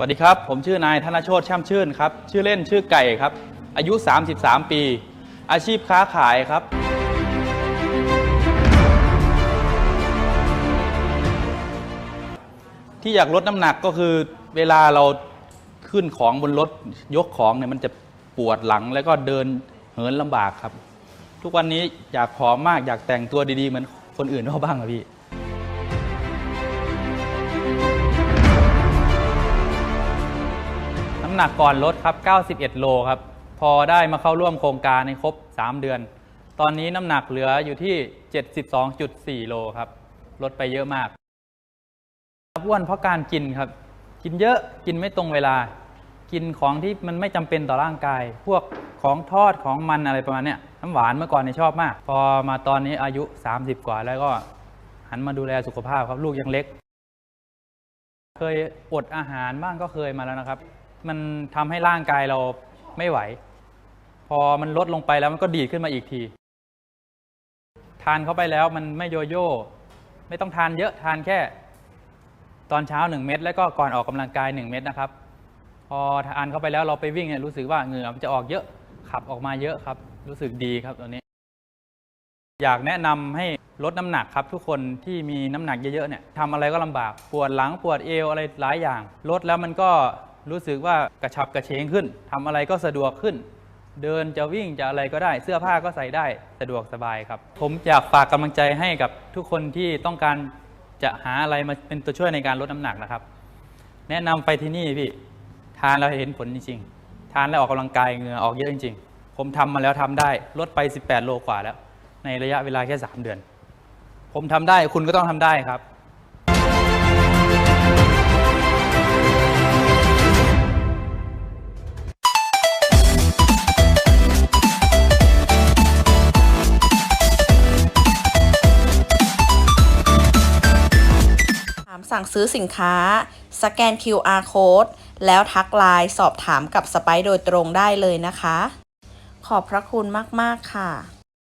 สวัสดีครับ ผมชื่อนายธนโชตช่ำชื่นครับ ชื่อเล่นชื่อไก่ครับ อายุ 33 ปี อาชีพค้าขายครับ ที่อยากลดน้ำหนักก็คือเวลาเราขึ้นของบนรถยกของเนี่ยมันจะปวดหลังแล้วก็เดินเหินลำบากครับ ทุกวันนี้อยากผอมมากอยากแต่งตัวดีๆเหมือนคนอื่นเขาบ้างอะพี่ หนักก่อนลดครับ 91 โลครับ พอได้มาเข้าร่วมโครงการในครบ 3 เดือน ตอนนี้น้ำหนักเหลืออยู่ที่ 72.4 โลครับ ลดไปเยอะมากอ้วนเพราะการกินครับ กินเยอะกินไม่ตรงเวลา กินของที่มันไม่จำเป็นต่อร่างกาย พวกของทอดของมันอะไรประมาณเนี้ยน้ำหวานเมื่อก่อนเนี่ยชอบมาก พอมาตอนนี้อายุ 30 กว่าแล้วก็หันมาดูแลสุขภาพครับ ลูกยังเล็ก เคยอดอาหารบ้างก็เคยมาแล้วนะครับ มันทำให้ร่างกายเราไม่ไหว พอมันลดลงไปแล้วมันก็ดีดขึ้นมาอีกที ทานเข้าไปแล้วมันไม่โยโย่ ไม่ต้องทานเยอะทานแค่ ตอนเช้า 1 เม็ดแล้วก็ก่อนออกกำลังกาย 1 เม็ดนะครับ พอทานเข้าไปแล้วเราไปวิ่งเนี่ยรู้สึกว่าเหงื่อมันจะออกเยอะขับออกมาเยอะครับ รู้สึกดีครับตัวนี้ อยากแนะนำให้ลดน้ำหนักครับ ทุกคนที่มีน้ำหนักเยอะๆเนี่ยทำอะไรก็ลำบากปวดหลังปวดเอวอะไรหลายอย่างลดแล้วมันก็ รู้สึกว่ากระฉับกระเฉงขึ้นทำอะไรก็สะดวกขึ้น เดินจะวิ่งจะอะไรก็ได้ เสื้อผ้าก็ใส่ได้สะดวกสบายครับ ผมอยากฝากกำลังใจให้กับทุกคนที่ต้องการจะหาอะไรมาเป็นตัวช่วยในการลดน้ำหนักนะครับ แนะนำไปที่นี่พี่ทานแล้วเห็นผลจริงๆ ทานแล้วออกกำลังกายเหงื่อออกเยอะจริง ๆ ผมทำมาแล้วทำได้ลดไป 18 โลกว่าแล้ว ในระยะเวลาแค่ 3 เดือน ผมทำได้คุณก็ต้องทำได้ครับ สั่งซื้อสินค้า สแกน QR code แล้วทักไลน์สอบถามกับสไปโดยตรงได้เลยนะคะ ขอบพระคุณมาก ๆ ค่ะ